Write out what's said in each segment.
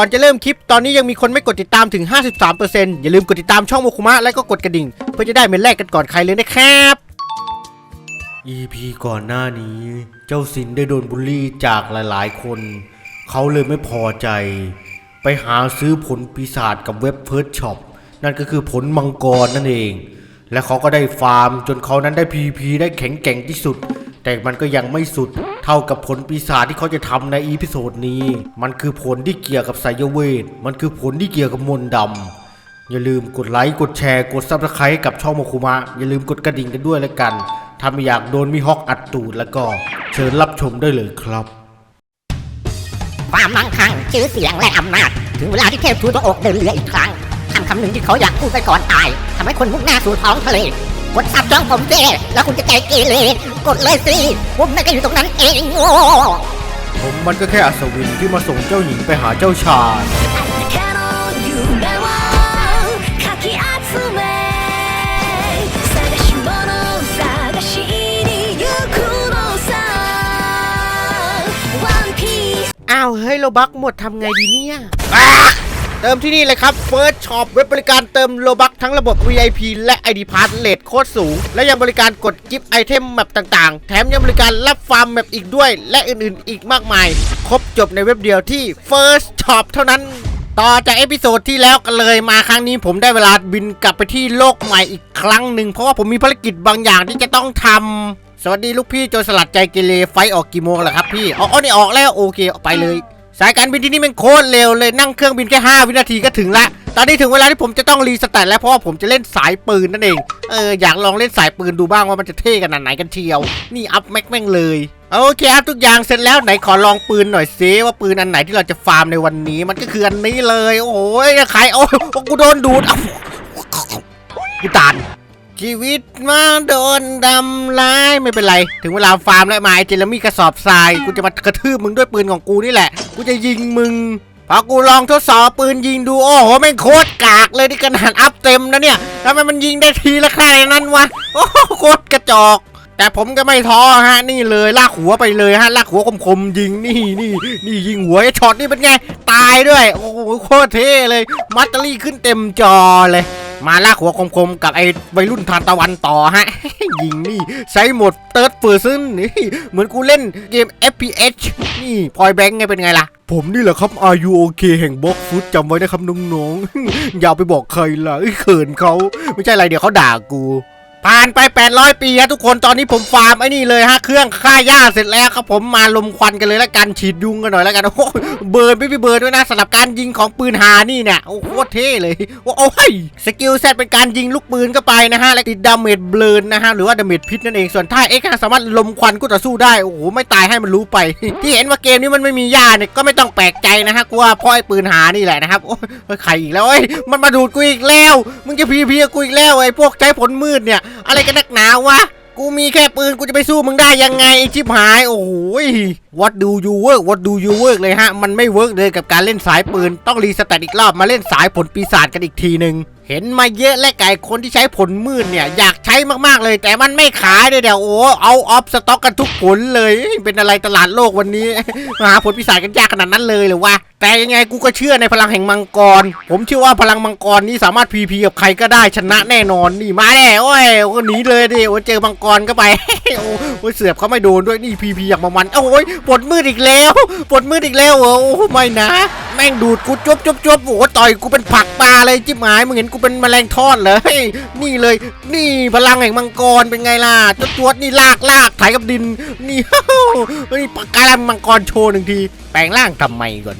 ก่อนจะเริ่มคลิปตอนนี้ยังมีคนไม่กดติดตามถึง 53%อย่าลืมกดติดตามช่องโมคุมะและก็กดกระดิ่ง เพื่อจะได้เป็นแรกกันก่อนใครเลยนะครับ EP ก่อนหน้านี้ เจ้าสินได้โดนบูลลี่จากหลายๆ คน เขาเลยไม่พอใจ ไปหาซื้อผลปีศาจกับเว็บเพิร์ดช็อปนั่นก็คือผลมังกรนั่นเอง และเขาก็ได้ฟาร์มจนเขานั้นได้ PVP ได้แข็งแกร่งที่สุด แต่มันก็ยังไม่สุดเท่ากับผลปีศาจที่เขาจะทำในอีพิโซดนี้ มันคือผลที่เกี่ยวกับไสยเวท มันคือผลที่เกี่ยวกับมนต์ดำอย่าลืมกดไลค์กดแชร์กดซับสไครต์กับช่องโมคุมะ อย่าลืมกดกระดิ่งกันด้วยแล้วกัน ถ้าไม่อยากโดนมีฮอกอัดตูดแล้วก็เชิญรับชมได้เลยครับ ความมั่งคั่งชื่อเสียงและอำนาจ ถึงเวลาที่เทพทูตพระอกเดินเรืออีกครั้งคำคำหนึ่งที่เขาอยากพูดไปก่อนตายทำให้คนมุ่งหน้าสู่ท้องทะเล กดซับช่องผมสิแล้วคุณจะใจเกเรกดเลยสิผมไม่นก็อยู่ตรงนั้นเองโง่ผมมันก็แค่อัศวินที่มาส่งเจ้าหญิงไปหาเจ้าชายอ้าวเฮ้โลบักหมดทำไงดีเนี่ย เติมที่นี่เลยครับ First Shop เว็บบริการเติมโลบักทั้งระบบ VIP และ ID Pass เลทโคตรสูง และยังบริการกดกิฟต์ไอเทมแมปต่างๆ แถมยังบริการรับฟาร์มแมปอีกด้วย และอื่นๆ อีกมากมาย ครบจบในเว็บเดียวที่ First Shop เท่านั้น ต่อจากเอพิโซดที่แล้วกันเลยมาครั้งนี้ผมได้เวลาบินกลับไปที่โลกใหม่อีกครั้งหนึ่งเพราะว่าผมมีภารกิจบางอย่างที่จะต้องทำสวัสดีลูกพี่โจรสลัดใจเกเรไฟท์ออกกี่โมงล่ะครับพี่อ๋ออ๋อนี่ออกแล้วโอเคออกไปเลย สายการบินที่นี่มันโคตรเร็วเลยนั่งเครื่องบินแค่ 5 วินาทีก็ถึงละ ตอนนี้ถึงเวลาที่ผมจะต้องรีสตาร์ทแล้วเพราะว่าผมจะเล่นสายปืนนั่นเอง เอออยากลองเล่นสายปืนดูบ้างว่ามันจะเท่ขนาดไหนกันเชียว นี่อัพแม็กแม่งเลย โอเคครับทุกอย่างเสร็จแล้วไหนขอลองปืนหน่อยซิว่าปืนอันไหนที่เราจะฟาร์มในวันนี้มันก็คืออันนี้เลย โอ้ยใครโอ้ยกูโดนดูดอ้าวกูตาน ชีวิตมาโดนดำร้ายไม่เป็นไร ถึงเวลาฟาร์มแล้วมาไอเจลมี่กระสอบทรายกูจะมากระทืบมึงด้วยปืนของกูนี่แหละ กูจะยิงมึงพอกูลองทดสอบปืนยิงดูโอ้โหแม่โคตรกากเลยที่ขนาดอัพเต็มนะเนี่ยทำไมมันยิงได้ทีละแค่นั้นวะโอ้โหโคตรกระจอก แต่ผมก็ไม่ท้อฮะนี่เลยลากหัวไปเลยฮะลากหัวคมๆยิงนี่นี่นี่ยิงหัวไอ้ช็อตนี่เป็นไงตายด้วย โอ้โหโคตรเท่เลยมัตเตอรี่ขึ้นเต็มจอเลย มาลากหัวคมๆ กับไอ้วัยรุ่นทานตะวันต่อฮะ ยิงนี่ใช้หมดเติร์ดเฟอร์ซึนนี่เหมือนกูเล่นเกม FPS นี่พอยแบงค์ไงเป็นไงล่ะ ผมนี่แหละครับ Are you okay แห่งบล็อกฟุตจำไว้นะครับน้องๆ อย่าไปบอกใครล่ะเอ้ยเขินเขาไม่ใช่อะไรเดี๋ยวเขาด่ากู ผ่านไป 800 ปีฮะทุกคนตอนนี้ผมฟาร์มไอ้นี่เลยฮะเครื่องฆ่าหญ้าเสร็จแล้วครับผมมาลมควันกันเลยแล้วกันฉีดยุงกันหน่อยแล้วกันโอ้เบิร์นไม่พี่เบิร์นด้วยนะสำหรับการยิงของปืนหานี่เนี่ยโอ้โหโคตรเท่เลยโอ้โอ้ยสกิลเซตเป็นการยิงลูกปืนเข้าไปนะฮะและติดดาเมจเบลนนะฮะหรือว่าดาเมจพิษนั่นเองส่วนท่าเอ็กซ์สามารถลมควันก็ต่อสู้ได้โอ้โหไม่ตายให้มันรู้ไป ที่เห็นว่าเกมนี้มันไม่มีหญ้าเนี่ยก็ไม่ต้องแปลกใจนะฮะกูว่าเพราะไอ้ปืนหานี่แหละนะครับโอ้ยใครอีกแล้วเอ้ยมันมาดูดกูอีกแล้ว มึงจะพีพีกูอีกแล้วไอ้พวกใช้ผลมืดเนี่ยอะไรกันนักหนาวะ กูมีแค่ปืนกูจะไปสู้มึงได้ยังไงไอชิบหาย โอ้โห what do you work what do you work เลยฮะ มันไม่เวิร์กเลยกับการเล่นสายปืน ต้องรีสแตทอีกรอบมาเล่นสายผลปีศาจกันอีกทีหนึ่ง เห็นมาเยอะและไก่คนที่ใช้ผลมืดเนี่ย อยากใช้มากๆเลย แต่มันไม่ขายเลยเดี๋ยวโอ้เอาออฟสต็อกกันทุกผลเลย เป็นอะไรตลาดโลกวันนี้ หาผลปีศาจกันยากขนาดนั้นเลยหรือวะแต่ยังไงกูก็เชื่อในพลังแห่งมังกร ผมเชื่อว่าพลังมังกรนี้สามารถพีพีกับใครก็ได้ชนะแน่นอนนี่มาแน่โอ้ยก็หนีเลยดิโอ้เจอมังกรก็ไปโอ้ยเสือบเขาไม่โดนด้วยนี่พีพีอย่างมันโอ้ยปวดมืดอีกแล้วปวดมืดอีกแล้วโอ้ไม่นะ แม่งดูดกูจบจบจบโอ้ต่อยกูเป็นผักปลาเลยจิ๊บหายมึงเห็นกูเป็นแมลงทอดเหรอเฮ้ยนี่เลย นี่พลังแห่งมังกรเป็นไงล่ะจดจวดนี่ลากลากถ่ายกับดิน นี่นี่ปากกาลมังกรโชว์หนึ่งที แปลงร่างทำไมก่อน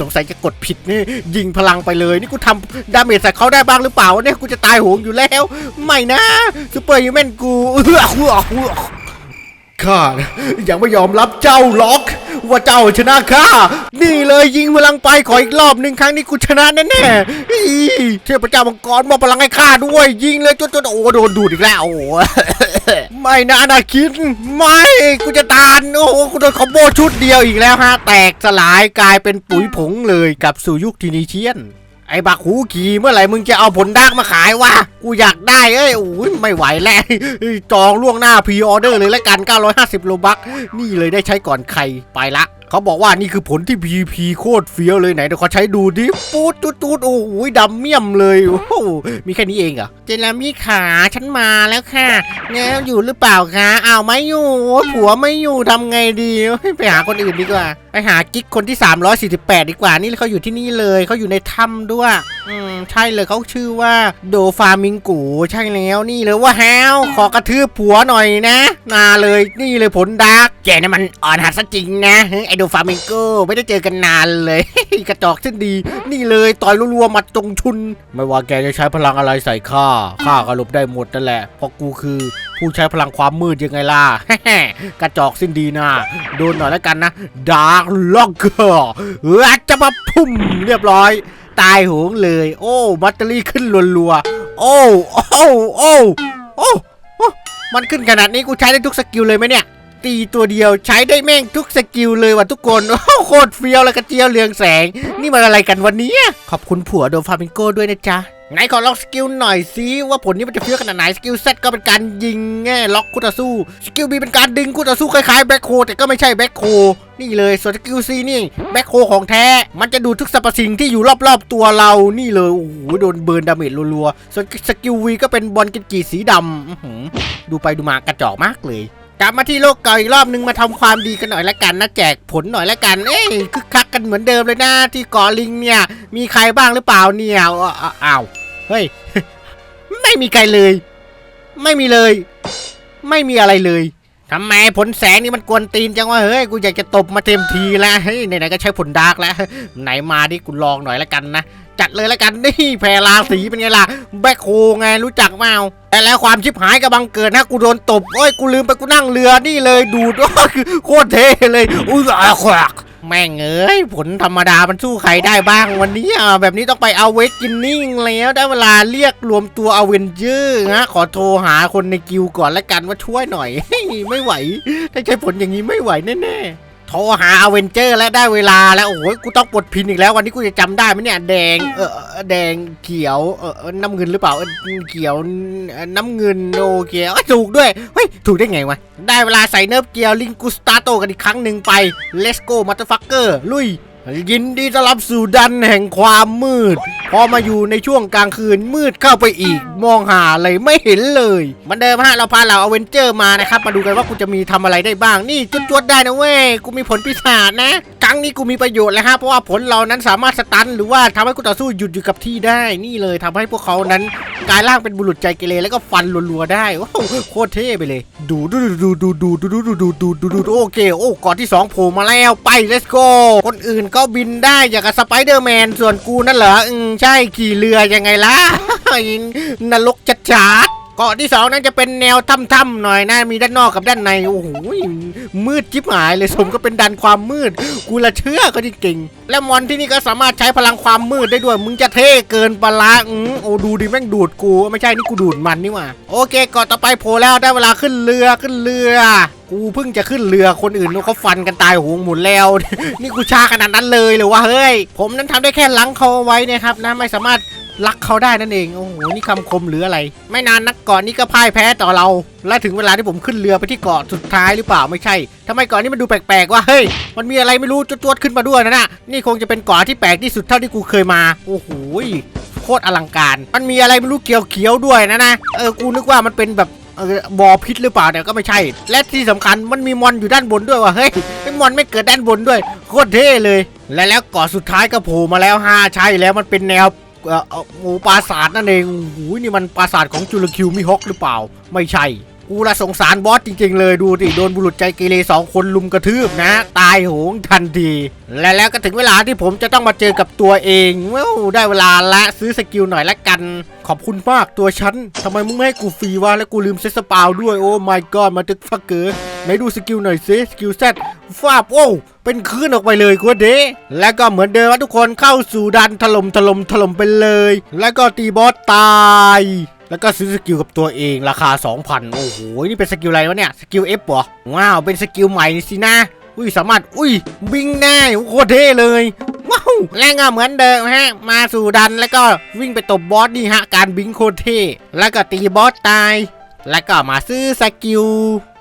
สงสัยจะกดผิดนี่ ยิงพลังไปเลย นี่กูทำดาเมจใส่เขาได้บ้างหรือเปล่าเนี่ยกูจะตายโหงอยู่แล้ว ไม่นะซูเปอร์ยูแมนกูเออเออเออข้ายังไม่ยอมรับเจ้าล็อก ว่าเจ้าชนะข้า นี่เลยยิงพลังไปขออีกรอบหนึ่งครั้งนี้กูชนะแน่ๆเทพเจ้ามังกรมอบพลังให้ข้าด้วย ยิงเลยจนจนโอ้โดนดูดอีกแล้วโอ้ไม่นะอนาคินไม่กูจะตานโอ้โหกูโดนคอมโบชุดเดียวอีกแล้วฮะแตกสลายกลายเป็นปุ๋ยผงเลยกับสู่ยุคทีนิเชียน ไอ้บักหูขี่เมื่อไหร่มึงจะเอาผลดักมาขายวะ กูอยากได้เอ้ยโอ้ยไม่ไหวแล้วจองล่วงหน้าพรีออเดอร์เลยละกัน 950 โลบัก นี่เลยได้ใช้ก่อนใครไปละ เขาบอกว่านี่คือผลที่ PP โคตรเฟี้ยวเลยไหนเดี๋ยวขอใช้ดูดิปูดตูดตูดโอ้โหดำเมี่ยมเลยโอ้โหมีแค่นี้เองเหรอเจนามีขาฉันมาแล้วค่ะเนี่ยอยู่หรือเปล่าคะอ้าวไม่อยู่ผัวไม่อยู่ทำไงดีไปหาคนอื่นดีกว่า ไปหากิ๊กคนที่ 348 ดีกว่านี่เขาอยู่ที่นี่เลยเขาอยู่ในถ้ำด้วยอืมใช่เลยเขาชื่อว่าโดฟามิงกูใช่แล้วนี่เลยว่าแฮวขอกระทืบผัวหน่อยนะมาเลยนี่เลยผลดาร์กแกนี่มันอ่อนหัดซะจริงนะไอโดฟามิงโกไม่ได้เจอกันนานเลย กระจอกเส้นดี นี่เลยต่อยรัวๆมัดตรงชุน ไม่ว่าแกจะใช้พลังอะไรใส่ข้าข้าก็หลบได้หมดนั่นแหละเพราะกูคือ ผู้ใช้พลังความมืดยังไงล่ะกระจอกสิ้นดีนะโดนหน่อยแล้วกันนะดาร์กล็อกเกอร์ออจะมาพุ่มเรียบร้อย ตายหงเลย โอ้แบตเตอรี่ขึ้นรัวๆโอ้โอ้โอ้โอ้มันขึ้นขนาดนี้กูใช้ได้ทุกสกิลเลยไหมเนี่ย ตีตัวเดียวใช้ได้แม่งทุกสกิลเลยว่ะทุกคน โอ้โหโคตรเฟี้ยวเลยกระเจียวเรืองแสง นี่มันอะไรกันวันนี้ ขอบคุณผัวโดฟามิงโก้ด้วยนะจ๊ะไหนขอล็องสกิลหน่อยสิว่าผลนี้มันจะเฟี้ยขนาดไหนสกิลเซตก็เป็นการยิงแง่ล็อกคู่ต่อสู้สกิลบีเป็นการดึงคู่ต่อสู้คล้ายๆแบ็คโคแต่ก็ไม่ใช่แบ็คโคนี่เลยส่วนสกิลซีนี่แบ็คโคของแท้ มันจะดูทุกสรรพสิ่งที่อยู่รอบๆตัวเรานี่เลยโอ้โหโดนเบิร์นดาเมจรัวๆส่วนสกิลวีก็เป็นบอลกินกีสีดำดูไปดูมากระจอกมากเลย กลับมาที่โลกเก่าอีกรอบนึงมาทำความดีกันหน่อยละกันนะแจกผลหน่อยละกัน เอ้ยคึกคักกันเหมือนเดิมเลยนะที่เกาะลิงเนี่ย มีใครบ้างหรือเปล่าเนี่ยอ้าวอ้าวอ้าวเฮ้ยไม่มีใครเลย ไม่มีเลย ไม่มีอะไรเลยทำไมผลแสงนี่มันกวนตีนจังวะเฮ้ยกูอยากจะตบมาเต็มทีแล้วเฮ้ยไหนๆก็ใช้ผลดาร์กแล้วไหนมาดิกูลองหน่อยละกันนะ จัดเลยและกันนี่แพรราสีเป็นไงล่ะแบคโฮไงรู้จักเปล่าแต่แล้วความชิบหายกับบังเกิดนะกูโดนตบโอ้ยกูลืมไปกูนั่งเรือนี่เลยดูดโอ้ยโคตรเท่เลยอุ้ยอะควักแม่งเอ้ยผลธรรมดามันสู้ใครได้บ้างวันนี้อะแบบนี้ต้องไปเอาเวกินนิ่งแล้วได้เวลาเรียกรวมตัวอเวนเจอร์นะขอโทรหาคนในกิลก่อนละกันว่าช่วยหน่อยไม่ไหว ถ้าใช้ผลอย่างนี้ไม่ไหวแน่ๆ โทรหาอเวนเจอร์แล้วได้เวลาแล้ว โอ้ยกูต้องปลดพินอีกแล้ว วันนี้กูจะจำได้ไหมเนี่ยแดงเออแดงเขียวเออน้ำเงินหรือเปล่าเขียวน้ำเงินโอเคเอ้ยถูกด้วยเฮ้ยถูกได้ไงวะได้เวลาใส่เนิร์ฟเกียร์ลิงกุสตาโตกันอีกครั้งหนึ่งไป Let's go motherfucker ลุยยินดีต้อนรับสู่ดันแห่งความมืด พอมาอยู่ในช่วงกลางคืนมืดเข้าไปอีก มองหาอะไรไม่เห็นเลยเหมันเดิมฮะเราพาเราอเวนเจอร์มานะครับ มาดูกันว่ากูจะมีทำอะไรได้บ้างนี่จุดจวดๆได้นะเว้ยกูมีผลปีศาจนะครั้งนี้กูมีประโยชน์แล้วฮะเพราะว่าผลเรานั้นสามารถสตันหรือว่าทำให้กูต่อสู้หยุดอยู่กับที่ได้นี่เลยทำให้พวกเขานั้นกลายร่างเป็นบุรุษใจเกเรแล้วก็ฟันรัวๆได้ว้าวโคตรเท่ไปเลย ดูดูดูดูดูดูดูดูดูดูดูดูดูโอเคโอ้ก่อนที่สองโผล่มาแล้วไป let's go คนอื่นก็บินได้อย่างกับสไปเดอร์แมนส่วนกูนั่นเหรออืมใช่ขี่เรือยังไงล่ะ นรกจัดจ้าดๆเกาะที่สองนั้นจะเป็นแนวถ้ำๆหน่อยนะมีด้านนอกกับด้านในโอ้โหมืดจิบหายเลยสมก็เป็นดันความมืด กูละเชื่อก็จริงๆและมอนที่นี่ก็สามารถใช้พลังความมืดได้ด้วย มึงจะเท่เกินปละอืมโอ้ดูดิแม่งดูดกู ไม่ใช่นี่กูดูดมันนี่หว่าโอเคเกาะต่อไปโผล่แล้วได้เวลาขึ้นเรือขึ้นเรือกูเพิ่งจะขึ้นเรือคนอื่นเขาฟันกันตายหงหมุนแล้ว นี่กูชาขนาดนั้นเลยหรือว่าเฮ้ย ผมนั้นทำได้แค่ลังเขาเอาไว้นะครับนะไม่สามารถรักเขาได้นั่นเอง โอ้โห นี่คำคมหรืออะไร ไม่นานนักก่อนนี้ก็พ่ายแพ้ต่อเรา และถึงเวลาที่ผมขึ้นเรือไปที่เกาะสุดท้ายหรือเปล่าไม่ใช่ทำไมเกาะนี้มันดูแปลกๆว่าเฮ้ย มันมีอะไรไม่รู้จวดๆขึ้นมาด้วยนะน่ะ นี่คงจะเป็นเกาะที่แปลกที่สุดเท่าที่กูเคยมา โอ้โหโคตรอลังการ มันมีอะไรไม่รู้เขียวด้วยนะนะ เออ กูนึกว่ามันเป็นแบบ เออบอพิษหรือเปล่าแต่ก็ไม่ใช่ และที่สำคัญมันมีมอนอยู่ด้านบนด้วยว่ะเฮ้ยไม่มอนไม่เกิดด้านบนด้วยโคตรเท่เลย และแล้วเกาะสุดท้ายก็โผล่มาแล้วห้าใช่แล้วมันเป็นแนวอ่อเอ่อหมูปราสาทนั่นเองโอ้ยนี่มันปราสาทของจุลคิวมิฮอกหรือเปล่า ไม่ใช่ กูละสงสารบอสจริงๆเลยดูดิโดนบุรุษใจเกเรสองคนลุมกระทืบนะ ตายโหงทันที และแล้วก็ถึงเวลาที่ผมจะต้องมาเจอกับตัวเองว้าวได้เวลาละซื้อสกิลหน่อยละกัน ขอบคุณมากตัวฉันทำไมมึงไม่ให้กูฟรีวะแล้วกูลืมเซตสปาวด้วยโอ้ my god มาตึกฟักเกอร์ไหนดูสกิลหน่อยซิสกิลเซตฟาบโอ้เป็นคลื่นออกไปเลยกูเดและก็เหมือนเดิมว่าทุกคนเข้าสู่ดันถล่มถล่มถล่มไปเลย แล้วก็ตีบอสตาย แล้วก็ซื้อสกิลกับตัวเองราคา 2,000 โอ้โห นี่เป็นสกิลอะไรวะเนี่ย สกิล F เหรอว้าว เป็นสกิลใหม่สินะ อุ้ย สามารถ อุ้ย วิ่งได้โคตรเท่เลย ว้าวแรงก็เหมือนเดิมฮะ มาสู่ดันแล้วก็วิ่งไปตบบอสนี่ฮะ การบิงโคตรเท่ แล้วก็ตีบอสตาย แล้วก็มาซื้อสกิล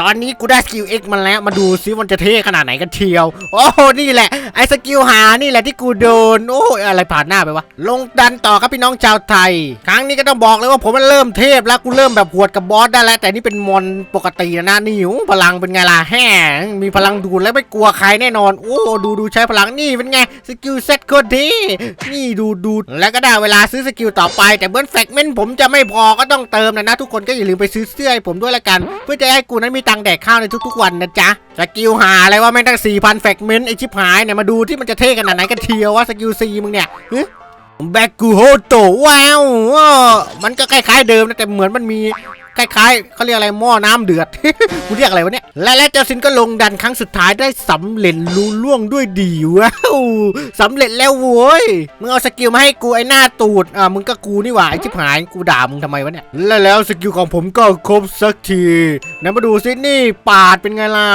ตอนนี้กูได้สกิล X มันแล้ว มาดูซิมันจะเท่ขนาดไหนกันเชียว โอ้โห นี่แหละ ไอ้สกิลหา นี่แหละที่กูโดน โอ้ยอะไรผ่านหน้าไปวะ ลงดันต่อครับพี่น้องชาวไทย ครั้งนี้ก็ต้องบอกเลยว่าผมมันเริ่มเทพแล้ว กูเริ่มแบบหวดกับบอสได้แล้ว แต่นี่เป็นมอนปกตินะนี่โอ้พลังเป็นไงล่ะแฮ่มีพลังดูดแล้วไม่กลัวใครแน่นอน โอ้ดูดูใช้พลังนี่เป็นไง สกิลเซ็ตโคตรดี นี่ดูดูดแล้วก็ได้เวลาซื้อสกิลต่อไป แต่เบิร์นแฟกเมนผมจะไม่พอก็ต้องเติมนะนะทุกคนก็อย่าลืมไปซื้อเสื้อให้ผมด้วยละกัน เพื่อจะให้กูนั้นมีตังค์แดกข้าวในทุกๆวันนะจ๊ะสกิลหาอะไรว่าไม่งตั้ง4,000แฟกเมนต์ไอชิบหายเนี่ยมาดูที่มันจะเท่ขนาดไหนกันเทียวว่าสกิลซีมึงเนี่ยฮะแบกกูโฮโตว้าว มันก็คล้ายๆเดิมนะแต่เหมือนมันมี คล้ายๆเขาเรียกอะไรหม้อน้ำเดือดกูเรียกอะไรวะเนี่ยและและเจ้าซินก็ลงดันครั้งสุดท้ายได้สำเร็จลุล่วงด้วยดีว้าวสำเร็จแล้วโว้ยมึงเอาสกิลมาให้กูไอ้หน้าตูดอ่ามึงก็กูนี่หว่าไอ้ชิบหายกูด่ามึงทำไมวะเนี่ยและแล้วสกิลของผมก็ครบสักทีไหนมาดูซินี่ปาดเป็นไงล่ะ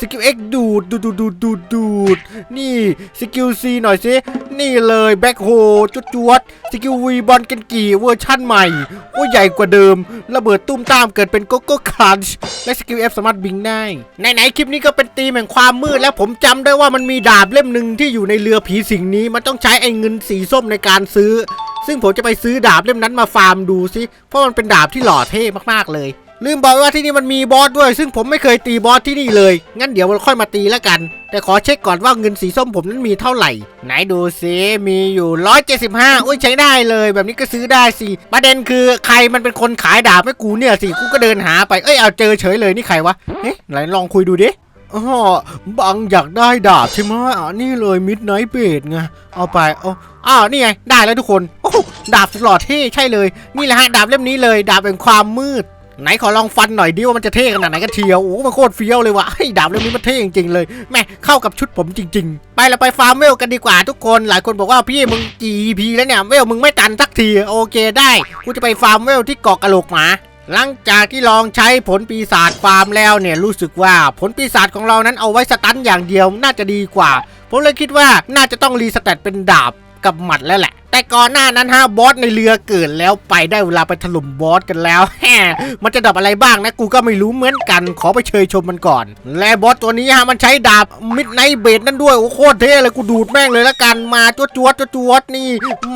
สกิล X ดูดดูดดูดดูดดูดดูดนี่สกิล C หน่อยสินี่เลยแบ็คโฮจุดจวดสกิล V บอลกันกี่เวอร์ชั่นใหม่โอ้ใหญ่กว่าเดิมระเบิดตุ้มตามเกิดเป็นโกโก้คันช์และสกิลเอฟสามารถบิงได้ไหนๆคลิปนี้ก็เป็นตีมแห่งความมืด แล้วผมจำได้ว่ามันมีดาบเล่มหนึ่งที่อยู่ในเรือผีสิงนี้ มันต้องใช้ไอ้เงินสีส้มในการซื้อ ซึ่งผมจะไปซื้อดาบเล่มนั้นมาฟาร์มดูซิเพราะมันเป็นดาบที่หล่อเท่มากๆเลย ลืมบอกว่าที่นี่มันมีบอสด้วย ซึ่งผมไม่เคยตีบอสที่นี่เลย งั้นเดี๋ยวเราค่อยมาตีแล้วกัน แต่ขอเช็คก่อนว่าเงินสีส้มผมนั้นมีเท่าไหร่ ไหนดูซิมีอยู่ 175 อุ้ยใช้ได้เลย แบบนี้ก็ซื้อได้สิ ประเด็นคือใครมันเป็นคนขายดาบให้กูเนี่ยสิ กูก็เดินหาไป เอ้ยเอาเจอเฉยเลยนี่ใครวะเอ๊ะไหนลองคุยดูดิอ๋อบางอยากได้ดาบใช่ไหมอ่านี่เลยมิดไนท์เบดไง เอาไปอาอ้าวนี่ไง ได้แล้วทุกคน โอ้โหดาบสุดหล่อเท่ใช่เลย นี่แหละฮะดาบเล่มนี้เลย ดาบแห่งความมืด ไหนขอลองฟันหน่อยดิว่ามันจะเท่ขนาดไหนกันเทียวโอ้มันโคตรเฟี้ยวเลยว่ะไอ้ดาบเล่มนี้มันเท่จริงๆเลยแม่เข้ากับชุดผมจริง ๆ ไปเราไปฟาร์มเวลกันดีกว่าทุกคนหลายคนบอกว่าพี่มึงกี่ EP แล้วเนี่ยเวลมึงไม่ตันสักทีโอเคได้กูจะไปฟาร์มเวลที่เกาะกะโหลกหมาหลังจากที่ลองใช้ผลปีศาจฟาร์มแล้วเนี่ยรู้สึกว่าผลปีศาจของเรานั้นเอาไว้สตันอย่างเดียวน่าจะดีกว่า ผมเลยคิดว่าน่าจะต้องรีสเตตเป็นดาบกับหมัดแล้วแหละ แต่ก่อนหน้านั้นฮะบอสในเรือเกิดแล้วไปได้เวลาไปถล่มบอสกันแล้วแฮมันจะดับอะไรบ้างนะกูก็ไม่รู้เหมือนกันขอไปเชยชมมันก่อน และบอสตัวนี้ฮะมันใช้ดาบมิดไนเบดนั่นด้วยโอ้โคตรเท่เลยกูดูดแม่งเลยละกันมาจวดจวดจวดจวดนี่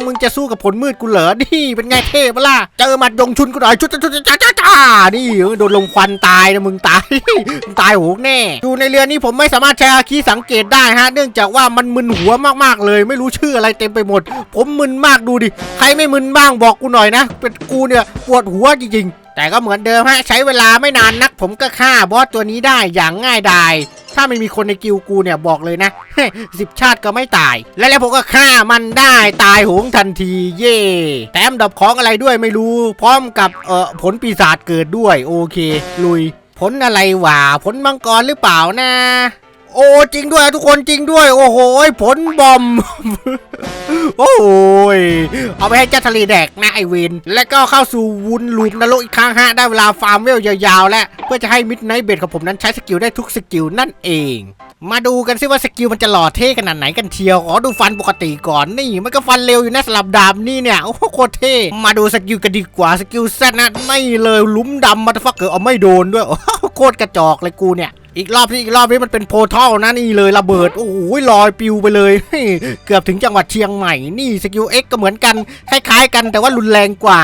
มึงจะสู้กับผลมืดกูเหรอนี่เป็นไงเท่ปะล่ะเจอมัดยงชุนกูหน่อยชุดชุดชุดจ้าจ้าจ้านี่โดนลมควันตายนะมึงตายตายโหงแน่ดูในเรือนี้ผมไม่สามารถใช้อาคีสังเกตได้ฮะ เนื่องจากว่ามันมึนหัวมากๆเลย ไม่รู้ชื่ออะไรเต็มไปหมด ผมมึนมากดูดิ ใครไม่มึนบ้างบอกกูหน่อยนะ เป็นกูเนี่ยปวดหัวจริงๆ แต่ก็เหมือนเดิมฮะใช้เวลาไม่นานนัก ผมก็ฆ่าบอสตัวนี้ได้อย่างง่ายดายถ้าไม่มีคนในกิลกูเนี่ยบอกเลยนะสิบชาติก็ไม่ตาย และแล้วผมก็ฆ่ามันได้ตายโหงทันทีเย่แถมดับของอะไรด้วยไม่รู้ พร้อมกับเอ่อผลปีศาจเกิดด้วยโอเค ลุย ผลอะไรวะผลมังกรหรือเปล่านะ โอ้จริงด้วยทุกคนจริงด้วย โอ้โหผลบอม โอ้ย เอาไปให้เจ้าทะเลแดกนะไอเวนแล้วก็เข้าสู่วุนลูปนรกอีกครั้งฮะ ได้เวลาฟาร์มเวลยาวๆ แล้ว เพื่อจะให้มิดไนท์เบดของผมนั้นใช้สกิลได้ทุกสกิลนั่นเอง มาดูกันซิว่าสกิลมันจะหล่อเท่ขนาดไหนกันเชียว ขอดูฟันปกติก่อนนี่ มันก็ฟันเร็วอยู่นะสลับดาบนี่เนี่ย โอ้โหโคตรเท่ มาดูสกิลกันดีกว่าสกิลแซดนะนี่เลยลุ้มดำมาตฟักเกอร์เอาไม่โดนด้วยโอ้โคตรกระจอกเลยกูเนี่ย อีกรอบที่อีกรอบนี้มันเป็นโพทัลนะนี่เลยระเบิดโอ้โหลอยปิวไปเลย เกือบถึงจังหวัดเชียงใหม่นี่สกิล X ก็เหมือนกันคล้ายๆกันแต่ว่ารุนแรงกว่า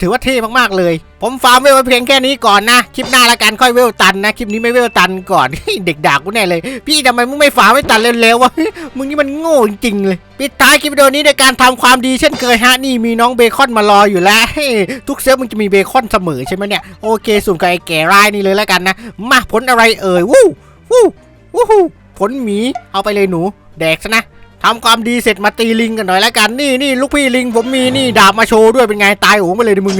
ถือว่าเท่มากๆเลยผมฟาร์มเวลไว้เพียงแค่นี้ก่อนนะ คลิปหน้าละกันค่อยเวลตันนะ คลิปนี้ไม่เวลตันก่อน เด็กด่ากูแน่เลย พี่ทำไมมึงไม่ฟาร์มไว้ตันเร็วๆวะ มึงนี่มันโง่จริงๆเลย ปิดท้ายคลิปวิดีโอนี้ในการทำความดีเช่นเคยฮะ นี่มีน้องเบคอนมารออยู่แล้ว ทุกเซิร์ฟมึงจะมีเบคอนเสมอใช่ไหมเนี่ย โอเคสุ่มกับไอ้แก่ร้ายนี่เลยล้วกันนะ มาผลอะไรเอ่ย วู้วู้วู้ฮู้ผลหมี เอาไปเลยหนู แดกซะนะ ทำความดีเสร็จมาตีลิงกันหน่อยแล้วกันนี่นี่ลูกพี่ลิงผมมีนี่ดาบมาโชว์ด้วยเป็นไงตายโอ้งไปเลยดิมึง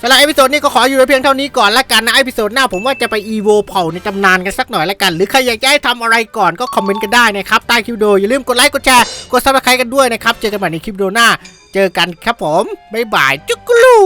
สำหรับเอพิโซดนี้ก็ขออยู่ไว้เพียงเท่านี้ก่อนละกันนะเอพิโซดหน้าผมว่าจะไปอีโวเผาในตำนานกันสักหน่อยละกัน หรือใครอยากจะให้ทำอะไรก่อนก็คอมเมนต์กันได้นะครับใต้คลิปวิดีโออย่าลืมกดไลค์กดแชร์กดซับสไครต์กันด้วยนะครับเจอกันใหม่ในคลิปวิดีโอหน้า เจอกันครับผมบ๊ายบายจุกกลู